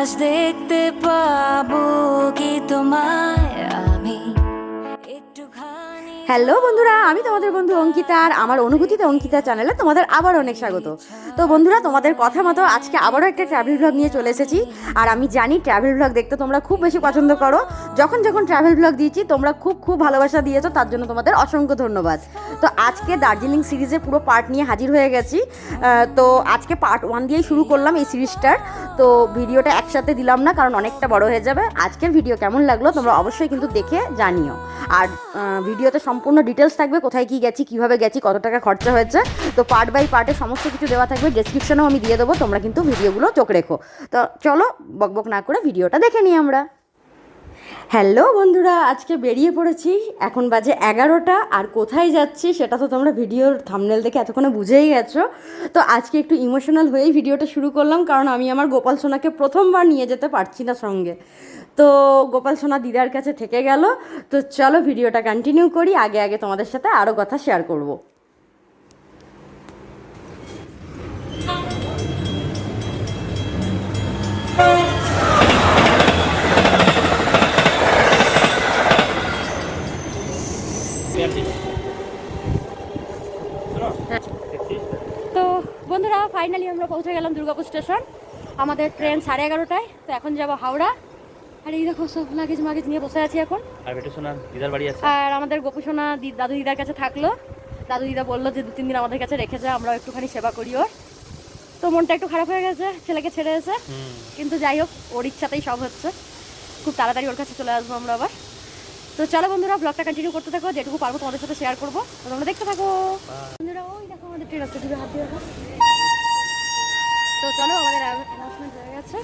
আজ দেখতে পাবো কি তোমায় হ্যালো বন্ধুরা, আমি তোমাদের বন্ধু অঙ্কিতা আর আমার অনুভূতিতে অঙ্কিতা চ্যানেলে তোমাদের আবার অনেক স্বাগত। তো বন্ধুরা, তোমাদের কথা মতো আজকে আবারও একটা ট্রাভেল ব্লগ নিয়ে চলে এসেছি। আর আমি জানি ট্রাভেল ব্লগ দেখতে তোমরা খুব বেশি পছন্দ করো। যখন যখন ট্রাভেল ব্লগ দিয়েছি, তোমরা খুব খুব ভালোবাসা দিয়েছ, তার জন্য তোমাদের অসংখ্য ধন্যবাদ। তো আজকে দার্জিলিং সিরিজে পুরো পার্ট নিয়ে হাজির হয়ে গেছি। তো আজকে পার্ট ওয়ান দিয়েই শুরু করলাম এই সিরিজটার। তো ভিডিওটা একসাথে দিলাম না, কারণ অনেকটা বড় হয়ে যাবে। আজকের ভিডিও কেমন লাগল তোমরা অবশ্যই কিন্তু দেখে জানিও। আর ভিডিওতে সম্পূর্ণ ডিটেলস থাকবে, কোথায় কি গেছি, কীভাবে গেছি, কত টাকা খরচা হয়েছে। তো পার্ট বাই পার্টে সমস্ত কিছু দেওয়া থাকবে ডেসক্রিপশনেও আমি দিয়ে দেবো, তোমরা কিন্তু ভিডিওগুলো চোখ রেখো। তো চলো বকবক না করে ভিডিওটা দেখে নিই আমরা। হ্যালো বন্ধুরা, আজকে বেরিয়ে পড়েছি, এখন বাজে এগারোটা, আর কোথায় যাচ্ছি সেটা তো তোমরা ভিডিওর থামনেল দেখে এতক্ষণে বুঝেই গেছো। তো আজকে একটু ইমোশনাল হয়েই ভিডিওটা শুরু করলাম, কারণ আমি আমার গোপাল সোনাকে প্রথমবার নিয়ে যেতে পারছি না সঙ্গে। তো গোপাল সোনা দিদার কাছে থেকে গেল। তো চলো ভিডিওটা কন্টিনিউ করি, আগে আগে তোমাদের সাথে আরও কথা শেয়ার করব। তো বন্ধুরা ফাইনালি আমরা পৌঁছে গেলাম দুর্গাপুর স্টেশন আমাদের ট্রেন সাড়ে এগারোটায়, তো এখন যাব হাওড়া। আর এই দেখো সব লাগেজ মাগেজ নিয়ে বসে আছি এখন। আর বেটু সোনার দিদার বাড়ি আছে। আর আমাদের গোপুসোনা দি- দাদু দিদার কাছে থাকল। দাদু দিদা বলল যে দু তিন দিন আমাদের কাছে রেখে যা আমরাও একটুখানি সেবা করি ওর। তো মনটা একটু খারাপ হয়ে গেছে ছেলেকে ছেড়ে এসে। কিন্তু যাই হোক ওর ইচ্ছাতেই সব হচ্ছে। খুব তাড়াতাড়ি ওর কাছে চলে আসব আমরা আবার। তো চলো বন্ধুরা ব্লগটা কন্টিনিউ করতে থাকো যেটুকু পারব তোমাদের সাথে শেয়ার করব। তো তোমরা দেখতে থাকো। বন্ধুরা ওই দেখো আমাদের ট্রেন আসতে হাত। তো চলো আমাদের অ্যানাউন্সমেন্ট হয়ে গেছে।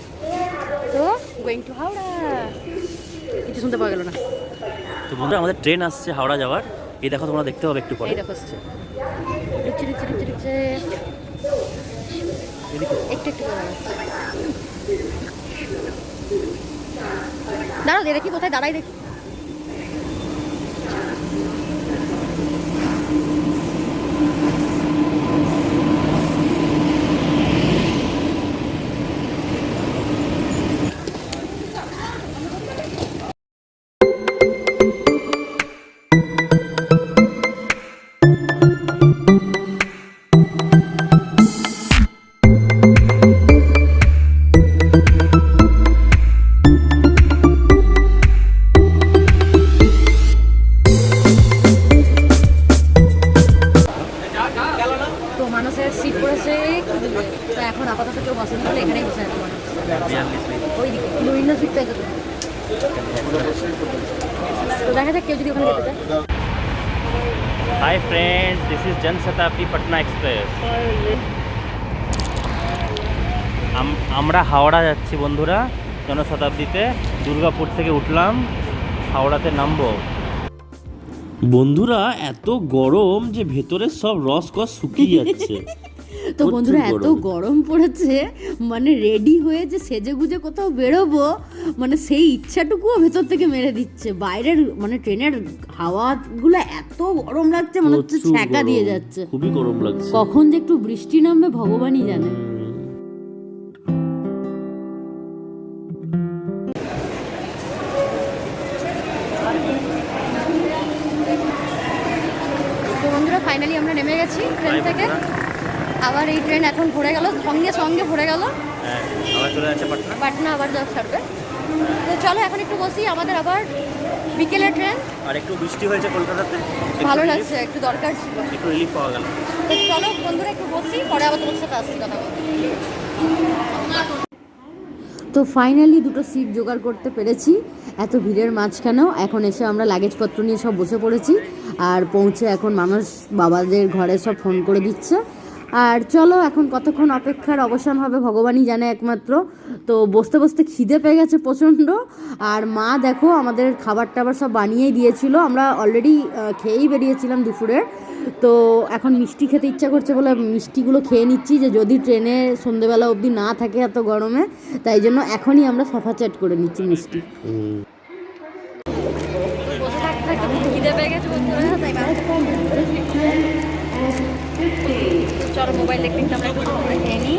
তো গোয়িং টু হাওড়া কিছু শুনতে পাওয়া গেল না। তো বন্ধুরা আমাদের ট্রেন আসছে হাওড়া যাওয়ার। এই দেখো তোমরা দেখতে হবে একটু পরে। দাঁড়াও দেখি কোথায় দাঁড়াই দেখি। আমরা হাওড়া যাচ্ছি বন্ধুরা জনশতাব্দীতে। দুর্গাপুর থেকে উঠলাম হাওড়াতে নামবো। বন্ধুরা এত গরম যে ভেতরে সব রস কস শুকিয়ে যাচ্ছে। তো বন্ধুরা এত গরম। পড়েছে মানে রেডি হয়ে যে সেজে গুজে কোথাও বেরোবো মানে সেই ইচ্ছাটুকুও ভেতর থেকে মেরে দিচ্ছে। বাইরের মানে ট্রেনের হাওয়াগুলো এত গরম লাগছে মনে হচ্ছে ছ্যাঁকা দিয়ে যাচ্ছে। খুবই গরম লাগছে। কখন যে একটু বৃষ্টি নামবে ভগবানই জানে। আবার এই ট্রেন এখন ভরে গেল সঙ্গে সঙ্গে ভরে গেল। হ্যাঁ আবার চলে যাচ্ছে পাটনা? পাটনা আবার যা ছাড়বে। তো চলো এখন একটু বসি আমাদের আবার বিকেলের ট্রেন আর একটু বৃষ্টি হয়েছে কলকাতাতে ভালো লাগছে একটু দরকার ছিল। একটু রিলিফ পাওয়া গেল। তো চলো বন্ধুরা একটু বসি পরে আবার তোমার সাথে আসছি কথা তো ফাইনালি দুটো সিট জোগাড় করতে পেরেছি। এত ভিড়ের মাঝখানেও এখন এসে আমরা লাগেজপত্র নিয়ে সব বসে পড়েছি। আর পৌঁছে এখন মানুষ বাবাদের ঘরে সব ফোন করে দিচ্ছে। আর চলো, এখন কতক্ষণ অপেক্ষার অবসান হবে ভগবানই জানে একমাত্র। তো বসতে বসতে খিদে পেয়ে গেছে প্রচণ্ড। আর মা দেখো, আমাদের খাবার টাবার সব বানিয়েই দিয়েছিল। আমরা অলরেডি খেয়েই বেরিয়েছিলাম দুপুরের। তো এখন মিষ্টি খেতে ইচ্ছা করছে বলে মিষ্টিগুলো খেয়ে নিচ্ছি যে যদি ট্রেনে সন্ধেবেলা অবধি না থাকে এত গরমে, তাই জন্য এখনই আমরা সফা চ্যাট করে নিচ্ছি মিষ্টি বসে থাকতে থাকতে খুব খিদে পেয়ে গেছে বন্ধুরা তাই চলো মোবাইল দেখতে দেখতে আমরা খেয়ে নিই।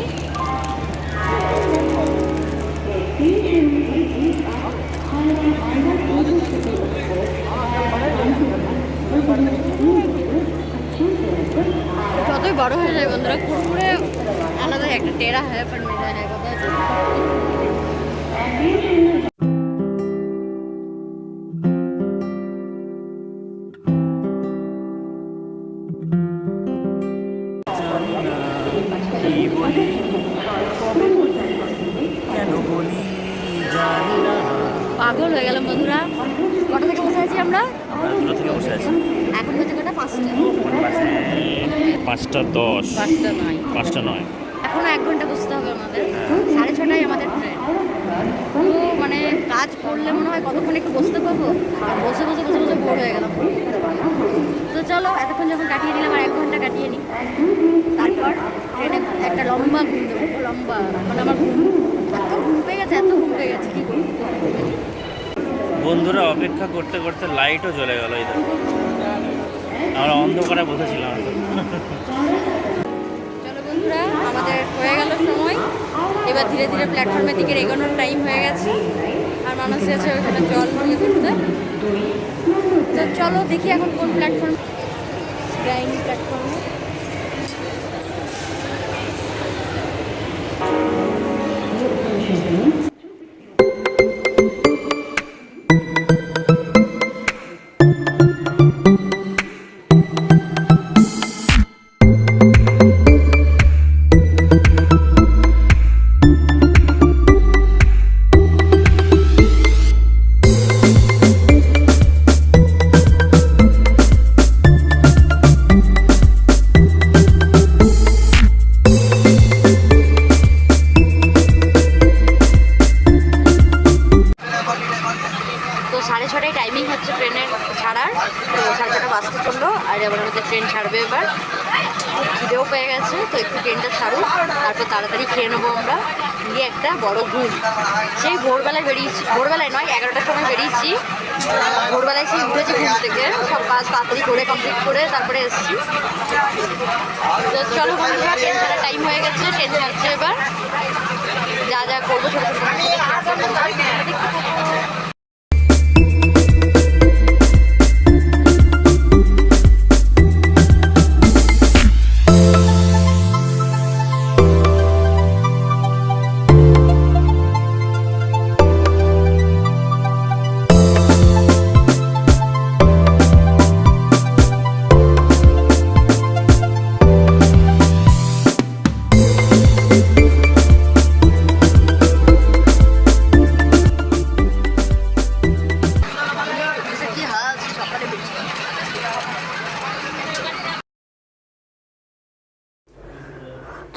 কতই বড় হয়ে যায় বন্ধুরা কুরকুরে আলাদা একটা টেরা হয়ে পর মেলা যায় কথা হবে আমাদের। সাড়ে ছটায় আমাদের ট্রেন তো মানে কাজ করলে মনে হয় কতক্ষণ একটু বসতে পারব? আর বসে বসে বসে বসে বোর হয়ে গেলাম। তো চলো, এতক্ষণ যখন কাটিয়ে নিলাম আর এক ঘণ্টা কাটিয়ে নিই তারপর ট্রেনে একটা লম্বা ঘুম দেবো। লম্বা মানে আমার এত ঘুম গেছে, এত ঘুম গেছে, কি করব বন্ধুরা, অপেক্ষা করতে করতে লাইটও জ্বলে গেল দেখো। আমরা অন্ধকারে বসেছিলাম। বন্ধুরা আমাদের হয়ে গেল সময়। এবার ধীরে ধীরে প্ল্যাটফর্মের দিকে এগোনোর টাইম হয়ে গেছে। আর মানুষ আছে ওইখানে জল নিয়ে ঘুরতে তো চলো দেখি এখন কোন প্ল্যাটফর্ম ডাইনি প্ল্যাটফর্মে তারপর তাড়াতাড়ি খেয়ে নেব আমরা। গিয়ে একটা বড় ঘুম। সেই ভোরবেলায় বেরিয়েছি ভোরবেলায় নয়, এগারোটার সময় বেরিয়েছি। ভোরবেলায় সেই উঠেছি ঘুম থেকে। সব কাজ তাড়াতাড়ি করে কমপ্লিট করে তারপরে এসেছি। তো চলো বন্ধুরা ট্রেন ছাড়ার টাইম হয়ে গেছে ট্রেন ছাড়ছে এবার। যা যা করব ছোটো ছোটো।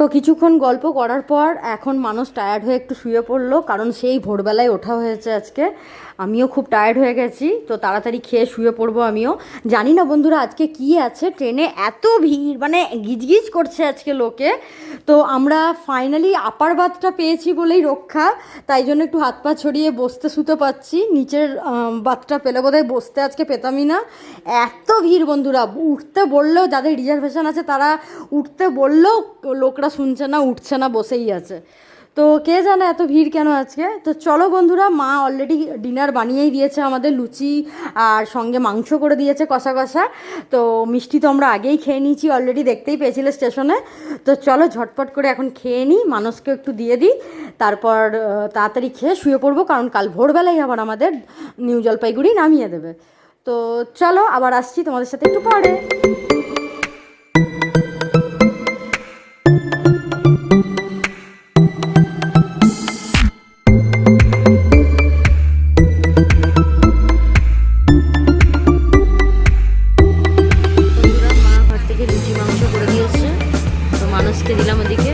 তো কিছুক্ষণ গল্প করার পর এখন মানুষ টায়ার্ড হয়ে একটু শুয়ে পড়ল, কারণ সেই ভোরবেলায় ওঠা হয়েছে আজকে। আমিও খুব টায়ার্ড হয়ে গেছি, তো তাড়াতাড়ি খেয়ে শুয়ে পড়ব আমিও। জানি না বন্ধুরা আজকে কি আছে, ট্রেনে এত ভিড় মানে গিজগিজ করছে আজকে লোকে। তো আমরা ফাইনালি আপার বাথটা পেয়েছি বলেই রক্ষা, তাই জন্য একটু হাত পা ছড়িয়ে বসতে শুতে পাচ্ছি। নিচের বাথটা পেলে বোধহয় বসতে আজকে পেতামই না। এত ভিড় বন্ধুরা, উঠতে বললেও যাদের রিজার্ভেশন আছে তারা উঠতে বললেও লোকরা শুনছে না, উঠছে না, বসেই আছে। তো কে জানে এত ভিড় কেন আজকে? তো চলো বন্ধুরা, মা অলরেডি ডিনার বানিয়েই দিয়েছে আমাদের লুচি আর সঙ্গে মাংস করে দিয়েছে কষা কষা। তো মিষ্টি তো আমরা আগেই খেয়ে নিয়েছি অলরেডি দেখতেই পেয়েছিলে স্টেশনে। তো চলো ঝটপট করে এখন খেয়ে নিই মানুষকে একটু দিয়ে দিই। তারপর তাড়াতাড়ি খেয়ে শুয়ে পড়ব, কারণ কাল ভোরবেলাই আবার আমাদের নিউ জলপাইগুড়ি নামিয়ে দেবে। তো চলো আবার আসছি তোমাদের সাথে একটু পরে। মানুষকে দিলাম ওদিকে।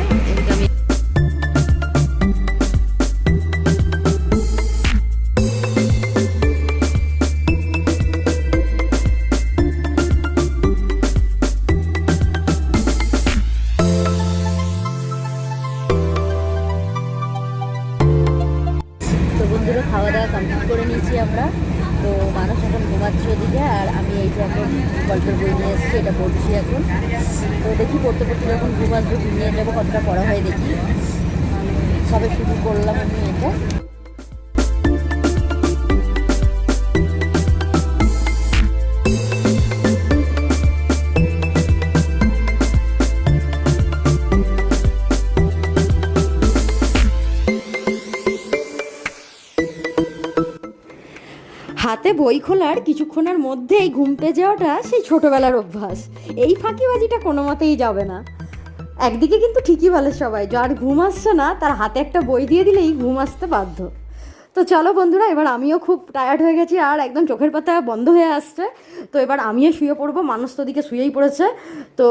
হাতে বই খোলার কিছুক্ষণের মধ্যেই ঘুম পেয়ে যাওয়াটা সেই ছোটবেলার অভ্যাস। এই ফাঁকিবাজিটা কোনো মতেই যাবে না। একদিকে কিন্তু ঠিকই বলে সবাই, যার ঘুম আসছে না, তার হাতে একটা বই দিয়ে দিলেই ঘুম আসতে বাধ্য। তো চলো বন্ধুরা, এবার আমিও খুব টায়ার্ড হয়ে গেছি আর একদম চোখের পাতা বন্ধ হয়ে আসছে। তো এবার আমিও শুয়ে পড়ব মানুষ তো দিকে শুয়েই পড়েছে। তো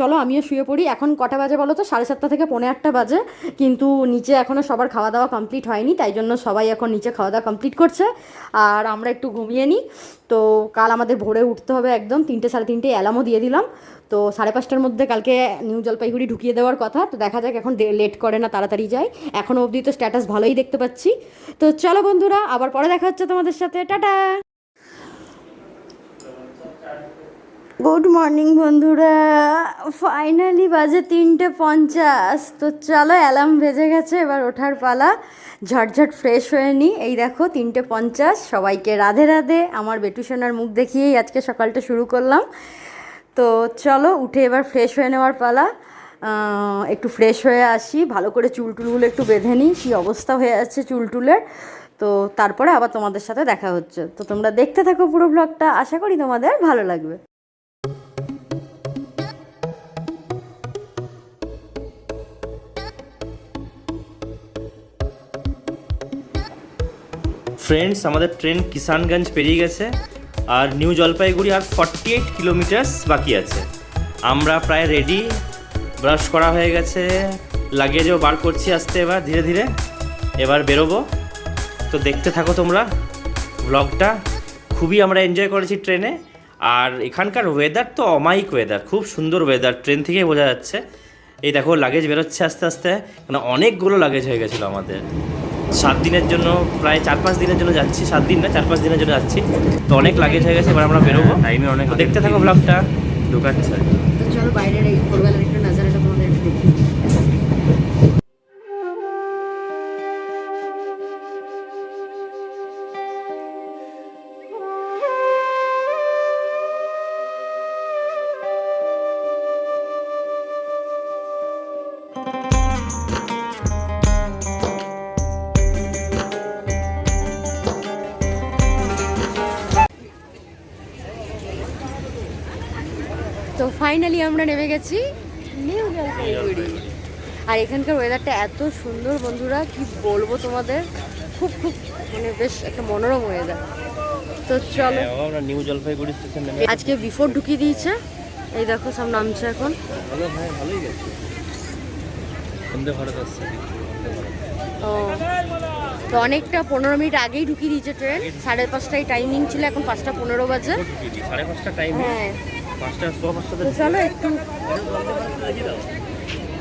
চলো আমিও শুয়ে পড়ি। এখন কটা বাজে বলো তো? সাড়ে সাতটা থেকে পৌনে আটটা বাজে। কিন্তু নিচে এখনও সবার খাওয়া দাওয়া কমপ্লিট হয়নি, তাই জন্য সবাই এখন নিচে খাওয়া দাওয়া কমপ্লিট করছে। আর আমরা একটু ঘুমিয়ে নিই। তো কাল আমাদের ভোরে উঠতে হবে একদম, তিনটে সাড়ে তিনটে অ্যালার্মও দিয়ে দিলাম। তো সাড়ে পাঁচটার মধ্যে কালকে নিউ জলপাইগুড়ি ঢুকিয়ে দেওয়ার কথা, তো দেখা যাক এখন লেট করে না, তাড়াতাড়ি যায়। এখনও অবধি তো স্ট্যাটাস ভালোই দেখতে পাচ্ছি। তো চলো বন্ধুরা, আবার পরে দেখা হচ্ছে তোমাদের সাথে। টাটা! গুড মর্নিং বন্ধুরা। ফাইনালি বাজে তিনটে পঞ্চাশ। তো চলো অ্যালার্ম বেজে গেছে, এবার ওঠার পালা। ঝটঝট ফ্রেশ হয়ে নিই এই দেখো, তিনটে পঞ্চাশ। সবাইকে রাধে রাধে। আমার বেটুসোনার মুখ দেখিয়েই আজকে সকালটা শুরু করলাম। তো চলো, উঠে এবার ফ্রেশ হয়ে নেওয়ার পালা। একটু ফ্রেশ হয়ে আসি। ভালো করে চুল টুলগুলো একটু বেঁধে নিই কী অবস্থা হয়ে যাচ্ছে চুল টুলের তো তারপরে আবার তোমাদের সাথে দেখা হচ্ছে। তো তোমরা দেখতে থাকো পুরো ব্লগটা আশা করি তোমাদের ভালো লাগবে। ফ্রেন্ডস আমাদের ট্রেন কিষানগঞ্জ পেরিয়ে গেছে আর নিউ জলপাইগুড়ি আর ফর্টি এইট কিলোমিটার্স বাকি আছে। আমরা প্রায় রেডি ব্রাশ করা হয়ে গেছে লাগেজও বার করছি আসতে এবার, ধীরে ধীরে। এবার বেরোবো। তো দেখতে থাকো তোমরা ব্লগটা খুবই আমরা এনজয় করেছি ট্রেনে আর এখানকার ওয়েদার তো অমায়িক ওয়েদার খুব সুন্দর ওয়েদার ট্রেন থেকেই বোঝা যাচ্ছে। এই দেখো লাগেজ বেরোচ্ছে আস্তে আস্তে মানে অনেকগুলো লাগেজ হয়ে গেছিল আমাদের। সাত দিনের জন্য প্রায় চার পাঁচ দিনের জন্য যাচ্ছি। সাত দিন না চার পাঁচ দিনের জন্য যাচ্ছি। তো অনেক লাগেজ হয়ে গেছে এবার আমরা বেরোবো। টাইমে অনেক দেখতে থাকো ব্লগটা ঢোকাচ্ছে। তো চলো বাইরের আমরা নেমে গেছি নিউ জলপাইগুড়ি আর এখানকার ওয়েদারটা এত সুন্দর বন্ধুরা কি বলব তোমাদের? খুব খুব মানে বেশ একটা মনোরম ওয়েদার তো চলো। আমরা নিউ জলপাইগুড়ি স্টেশন নেমে আজকে বিফোর ঢুকিয়ে দিয়েছে। এই দেখো সব নামছে এখন। ভালো হ্যাঁ ভালোই গেছে। বন্দে ভারত আসছে। ও। তো অনেকটা পনেরো মিনিট আগেই ঢুকিয়ে দিয়েছে ট্রেন সাড়ে পাঁচটায় টাইমিং ছিল এখন পাঁচটা পনেরো বাজে। সাড়ে পাঁচটা টাইম হ্যাঁ। চলো একটু।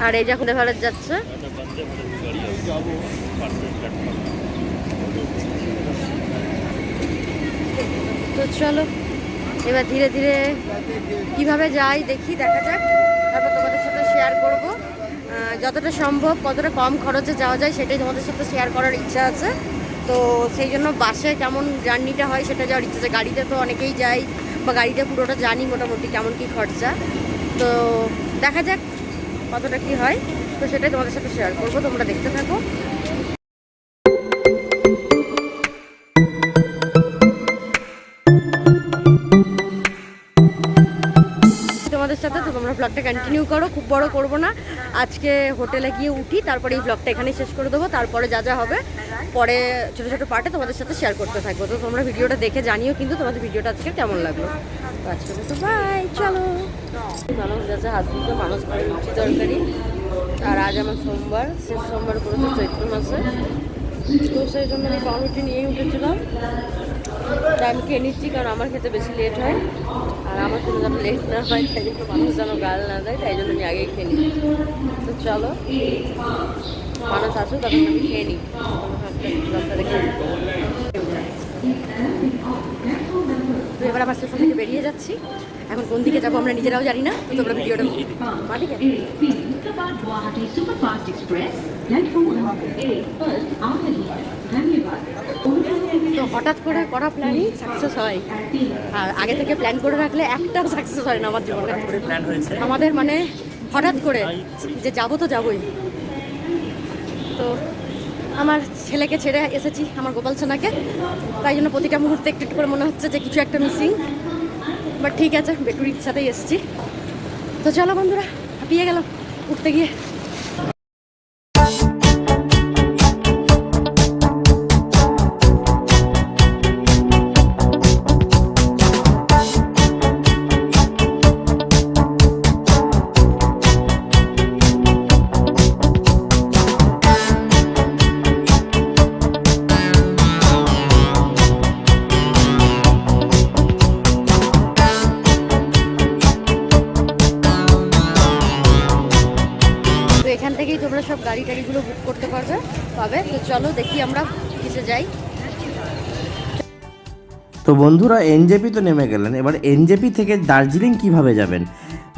আর এই যখন ভারত যাচ্ছে। তো চলো এবার ধীরে ধীরে কীভাবে যাই দেখি দেখা যাক। তারপর তোমাদের সাথে শেয়ার করব। যতটা সম্ভব কতটা কম খরচে যাওয়া যায় সেটাই তোমাদের সাথে শেয়ার করার ইচ্ছা আছে। তো সেই জন্য বাসে কেমন জার্নিটা হয় সেটা যাওয়ার ইচ্ছা আছে। গাড়িতে তো অনেকেই যায়, বা গাড়িতে পুরোটা জানি মোটামুটি কেমন কি খরচা। তো দেখা যাক কতটা কি হয়। তো সেটাই তোমাদের সাথে শেয়ার করব, তোমরা দেখতে থাকো। তোমাদের সাথে তো তোমরা ব্লগটা কন্টিনিউ করো, খুব বড় করব না। আজকে হোটেলে গিয়ে উঠি, তারপরে এই ব্লগটা এখানেই শেষ করে দেবো। তারপরে যা যা হবে, পরে ছোটো ছোটো পার্টে তোমাদের সাথে শেয়ার করতে থাকব। তো তোমরা ভিডিওটা দেখে জানিও কিন্তু তোমাদের ভিডিওটা আজকে কেমন লাগল। তো বাই চলো। মানুষ যাচ্ছে হাত ধুতে মানুষ করে লুচি তরকারি। আর আজ আমার সোমবার, শেষ সোমবার করেছে চৈত্র মাসে। তো সেই জন্য আমি পাউরুটি নিয়েই উঠেছিলাম। তা আমি খেয়ে নিচ্ছি, কারণ আমার খেতে বেশি লেট হয়। আর আমার কোনো যেন লেট না হয়, তাই জন্য মানুষ যেন গাল না দেয়, তাই জন্য আমি আগেই খেয়ে নিই তো চলো, মানুষ আসুক তখন আমি খেয়ে নিই। তো এবার আবার স্টেশন থেকে বেরিয়ে যাচ্ছি। এখন কোন দিকে যাব আমরা নিজেরাও জানি না, তো তোমরা ভিডিওটা মা ঠিক আছে Hyderabad Guwahati Superfast Express, platform number 8, first Ahmedabad, Dhanibad. তো হঠাৎ করে করা প্ল্যানই সাকসেস হয়। আর আগে থেকে প্ল্যান করে রাখলে একটাও সাকসেস হয় না আমার জীবনে। আমাদের মানে হঠাৎ করে যে যাব তো যাবোই। তো আমার ছেলেকে ছেড়ে এসেছি আমার গোপাল সোনাকে। তাই জন্য প্রতিটা মুহূর্তে একটু একটু করে মনে হচ্ছে যে কিছু একটা মিসিং বাট ঠিক আছে বেটুরির সাথেই এসেছি। তো চলো বন্ধুরা হাঁপিয়ে গেল উঠতে গিয়ে। বন্ধুরা এনজেপি তো নেমে গেলেন। এবার এনজেপি থেকে দার্জিলিং কীভাবে যাবেন?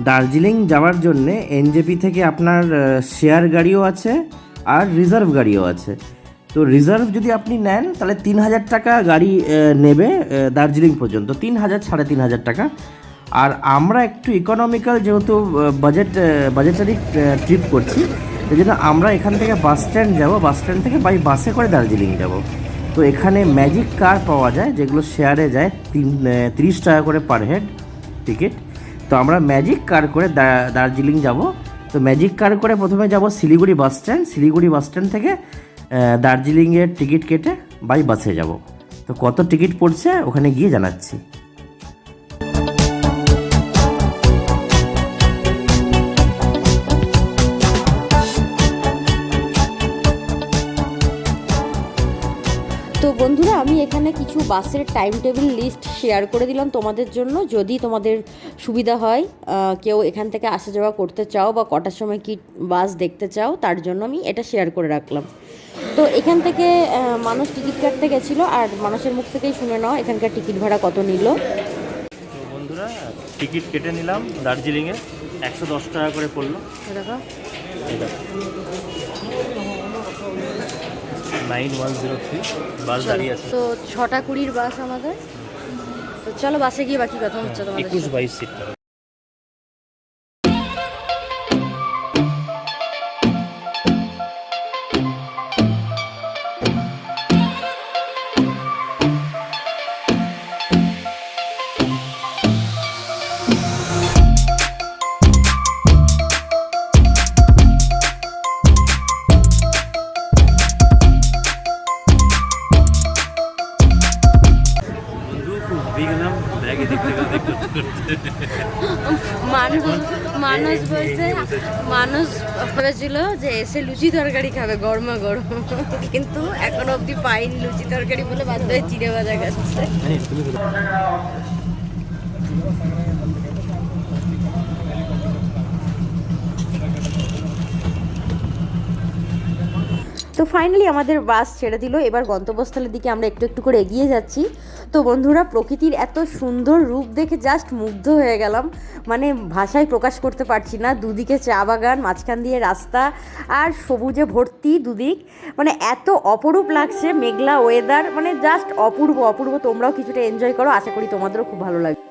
দার্জিলিং যাওয়ার জন্যে এনজেপি থেকে আপনার শেয়ার গাড়িও আছে আর রিজার্ভ গাড়িও আছে। তো রিজার্ভ যদি আপনি নেন, তাহলে তিন হাজার টাকা গাড়ি নেবে দার্জিলিং পর্যন্ত। তিন হাজার, সাড়ে তিন হাজার টাকা। আর আমরা একটু ইকোনমিক্যাল যেহেতু বাজেট বাজেটারি ট্রিপ করছি এই জন্য আমরা এখান থেকে বাস স্ট্যান্ড যাব। বাস স্ট্যান্ড থেকে বাই বাসে করে দার্জিলিং যাব। তো এখানে ম্যাজিক কার পাওয়া যায়, যেগুলো শেয়ারে যায়, তিন তিরিশ টাকা করে পার হেড টিকিট তো আমরা ম্যাজিক কার করে দার্জিলিং যাব। তো ম্যাজিক কার করে প্রথমে যাব Siliguri bus stand Siliguri bus stand থেকে দার্জিলিংয়ের টিকিট কেটে বাই বাসে যাব। তো কত টিকিট পড়ছে ওখানে গিয়ে জানাচ্ছি। বন্ধুরা আমি এখানে কিছু বাসের টাইম টেবিল লিস্ট শেয়ার করে দিলাম তোমাদের জন্য। যদি তোমাদের সুবিধা হয় কেউ এখান থেকে আসা যাওয়া করতে চাও বা কটার সময় কি বাস দেখতে চাও তার জন্য আমি এটা শেয়ার করে রাখলাম। তো এখান থেকে মানুষ টিকিট কাটতে গেছিল আর মানুষের মুখ থেকেই শুনে নাও এখানকার টিকিট ভাড়া কত নিল। বন্ধুরা টিকিট কেটে নিলাম দার্জিলিংয়ে। একশো দশ টাকা করে পড়ল। দেখো। Nine one zero three bus দাঁড়িয়ে আছে। তো ছটা কুড়ির বাস আমাদের। তো চলো বাসে গিয়ে বাকি কথা হচ্ছে তোমাদের একুশ। বাইশ সিট এসে লুচি তরকারি খাবে, গরমা গরম। কিন্তু এখন অব্দি পাইনি লুচি তরকারি বলে বাধ্য হয়ে চিড়ে ভাজা খাচ্ছে। ফাইনালি আমাদের বাস ছেড়ে দিল। এবার গন্তব্যস্থলের দিকে আমরা একটু একটু করে এগিয়ে যাচ্ছি। তো বন্ধুরা, প্রকৃতির এত সুন্দর রূপ দেখে জাস্ট মুগ্ধ হয়ে গেলাম। মানে ভাষায় প্রকাশ করতে পারছি না। দুদিকে চা বাগান, মাঝখান দিয়ে রাস্তা আর সবুজে ভর্তি দুদিক। মানে এত অপরূপ লাগছে, মেঘলা ওয়েদার মানে জাস্ট অপূর্ব অপূর্ব। তোমরাও কিছুটা এনজয় করো। আশা করি তোমাদেরও খুব ভালো লাগবে।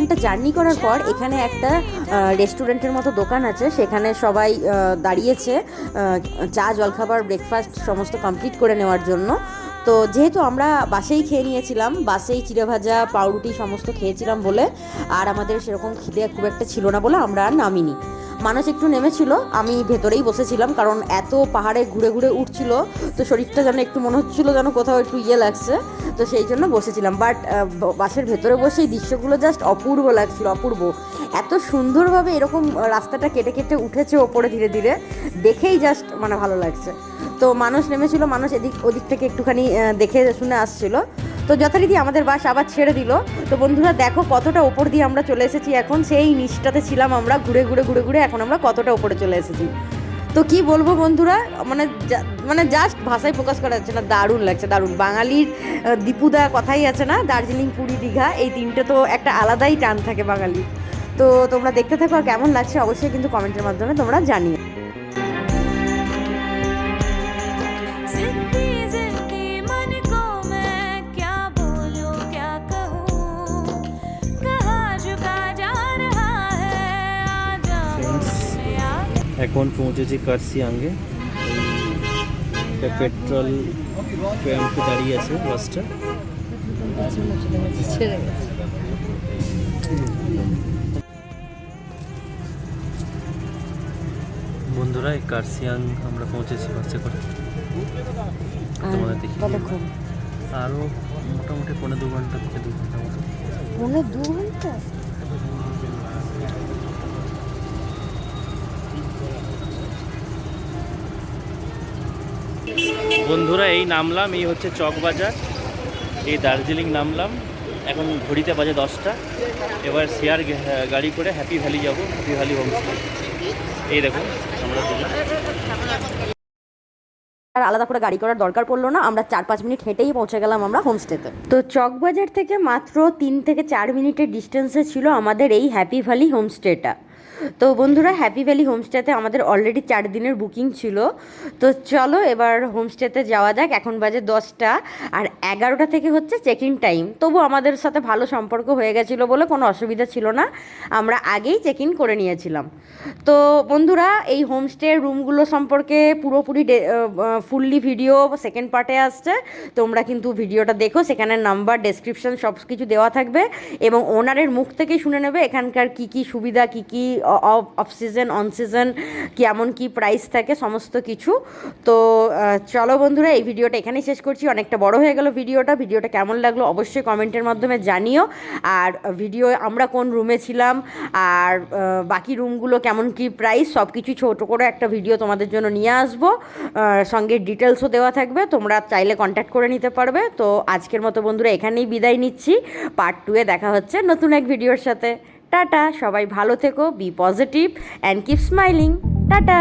ঘণ্টা জার্নি করার পর এখানে একটা রেস্টুরেন্টের মতো দোকান আছে। সেখানে সবাই দাঁড়িয়েছে চা, জলখাবার ব্রেকফাস্ট সমস্ত কমপ্লিট করে নেওয়ার জন্য। তো যেহেতু আমরা বাসেই খেয়ে নিয়েছিলাম, বাসেই চিড়ে ভাজা, পাউরুটি সমস্ত খেয়েছিলাম বলে, আর আমাদের সেরকম খিদে খুব একটা ছিল না বলে আমরা আর নামিনি। মানুষ একটু নেমেছিল, আমি ভেতরেই বসেছিলাম, কারণ এত পাহাড়ে ঘুরে ঘুরে উঠছিল, তো শরীরটা যেন একটু মনে হচ্ছিল যেন কোথাও একটু ইয়ে লাগছে, তো সেই জন্য বসেছিলাম। বাট বাসের ভেতরে বসে এই দৃশ্যগুলো জাস্ট অপূর্ব লাগছিল, অপূর্ব। এত সুন্দরভাবে এরকম রাস্তাটা কেটে কেটে উঠেছে ওপরে ধীরে ধীরে, দেখেই জাস্ট মানে ভালো লাগছে। তো মানুষ নেমেছিল, মানুষ এদিক, ওদিক থেকে একটুখানি দেখে শুনে আসছিল। তো যথারীতি আমাদের বাস আবার ছেড়ে দিল। তো বন্ধুরা দেখো কতটা ওপর দিয়ে আমরা চলে এসেছি এখন। সেই নিচটাতে ছিলাম আমরা, ঘুরে ঘুরে ঘুরে ঘুরে এখন আমরা কতটা ওপরে চলে এসেছি। তো কি বলব বন্ধুরা মানে মানে জাস্ট ভাষায় প্রকাশ করা যাচ্ছে না, দারুণ লাগছে, দারুণ। বাঙালির দীপুদা কথাই আছে না, দার্জিলিং, পুরী, দীঘা, এই তিনটে তো একটা আলাদাই টান থাকে বাঙালি তো তোমরা দেখতে থাকো কেমন লাগছে অবশ্যই কিন্তু কমেন্টের মাধ্যমে তোমরা জানিও। এখন পৌঁছেছি কার্সিয়াঙ্গে একটা পেট্রোল প্যাম্পে দাঁড়িয়ে আছে বাসটা বন্ধুরা এই কার্সিয়াং আমরা পৌঁছেছি বাসে করে তোমাদের দেখি আরও মোটামুটি পনেরো দু ঘণ্টা থেকে দু ঘণ্টা মতো মনে দু ঘণ্টা বন্ধুরা, এই নামলাম, এই হচ্ছে চকবাজার এই দার্জিলিং নামলাম। এখন ঘড়িতে বাজে দশটা। এবার শেয়ার গাড়ি করে হ্যাপি ভ্যালি যাব হ্যাপি ভ্যালি হোমস্টে এই দেখুন, আমরা আর আলাদা করে গাড়ি করার দরকার পড়ল না, আমরা চার পাঁচ মিনিট হেঁটেই পৌঁছে গেলাম আমরা হোমস্টেতে তো চকবাজার থেকে মাত্র তিন থেকে চার মিনিটের ডিস্টেন্সে ছিল আমাদের এই হ্যাপি ভ্যালি হোমস্টেটা তো বন্ধুরা হ্যাপি ভ্যালি হোমস্টেতে আমাদের অলরেডি চার দিনের বুকিং ছিল। তো চলো এবার হোমস্টেতে যাওয়া যাক। এখন বাজে দশটা আর এগারোটা থেকে হচ্ছে চেক ইন টাইম তবু আমাদের সাথে ভালো সম্পর্ক হয়ে গেছিল বলে কোনো অসুবিধা ছিল না। আমরা আগেই চেক ইন করে নিয়েছিলাম। তো বন্ধুরা, এই হোমস্টের রুমগুলো সম্পর্কে পুরোপুরি ফুললি ভিডিও সেকেন্ড পার্টে আসছে। তোমরা কিন্তু ভিডিওটা দেখো, সেখানে নাম্বার ডেসক্রিপশন সব কিছু দেওয়া থাকবে এবং ওনারের মুখ থেকেই শুনে নেবে এখানকার কি কি সুবিধা, কি কি অফ সিজন অন সিজন কেমন কি প্রাইস থাকে, সমস্ত কিছু। তো চলো বন্ধুরা, এই ভিডিওটা এখানেই শেষ করছি। অনেকটা বড় হয়ে গেল ভিডিওটা ভিডিওটা কেমন লাগল অবশ্যই কমেন্টের মাধ্যমে জানিও। আর ভিডিও আমরা কোন রুমে ছিলাম, আর বাকি রুমগুলো কেমন কি প্রাইস সব কিছু ছোটো করে একটা ভিডিও তোমাদের জন্য নিয়ে আসব। সঙ্গে ডিটেলসও দেওয়া থাকবে, তোমরা চাইলে কন্ট্যাক্ট করে নিতে পারবে। তো, আজকের মতো বন্ধুরা, এখানেই বিদায় নিচ্ছি। পার্ট টুয়ে দেখা হচ্ছে নতুন এক ভিডিওর সাথে। টাটা সবাই ভালো থেকো be positive and keep smiling tata.